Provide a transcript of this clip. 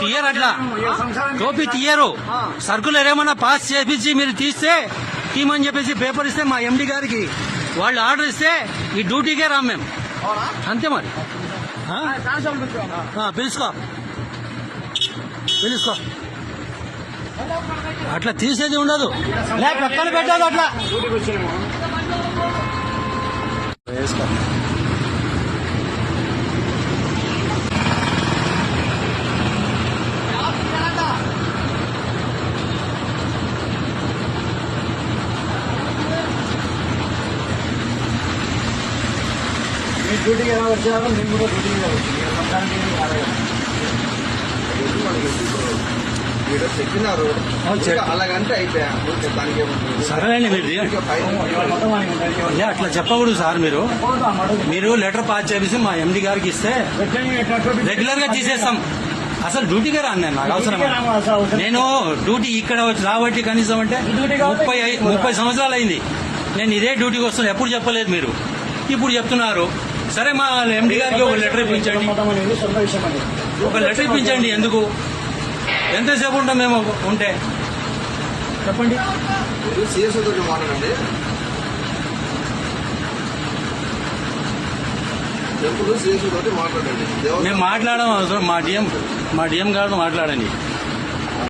తీయరు అట్లా టోపీ తీయరు? సర్కులర్ ఏమన్నా పాస్ చేపించి మీరు తీస్తే తీయమని చెప్పేసి పేపర్ ఇస్తే మా ఎండి గారికి వాళ్ళు ఆర్డర్ ఇస్తే ఈ డ్యూటీకే రాం మేము. అంతే మరి. ఆ? ఆ, పిలుచుకో. పిలుచుకో. అట్లా తీసేది ఉండదు. లే పక్కన పెట్టదు అట్లా. మీ డ్యూటీకి ఎలా వచ్చారో మేము కూడా డ్యూటీకి చెప్పినారు. అలాగంటే అయిపోయా? సరేనండి మీరు. అట్లా చెప్పకూడదు సార్ మీరు. మీరు లెటర్ పాస్ చేసి మా ఎండి గారికి ఇస్తే రెగ్యులర్గా తీసేస్తాం. అసలు డ్యూటీకే రాను నేను నాకు అవసరం. నేను డ్యూటీ ఇక్కడ వచ్చి రాబట్టి కనీసం అంటే ముప్పై ముప్పై సంవత్సరాలు అయింది. నేను ఇదే డ్యూటీకి వస్తున్నా. ఎప్పుడు చెప్పలేదు మీరు. ఇప్పుడు చెప్తున్నారు. సరే మా ఎండి గారికి ఒక లెటర్ ఇప్పించండి. ఒక లెటర్ ఇప్పించండి ఎందుకు? ఎంతసేపు ఉంటాం మేము ఉంటే? చెప్పండి. మేము మాట్లాడడం అవసరం. మా డిఎం మా డిఎం గారితో మాట్లాడండి.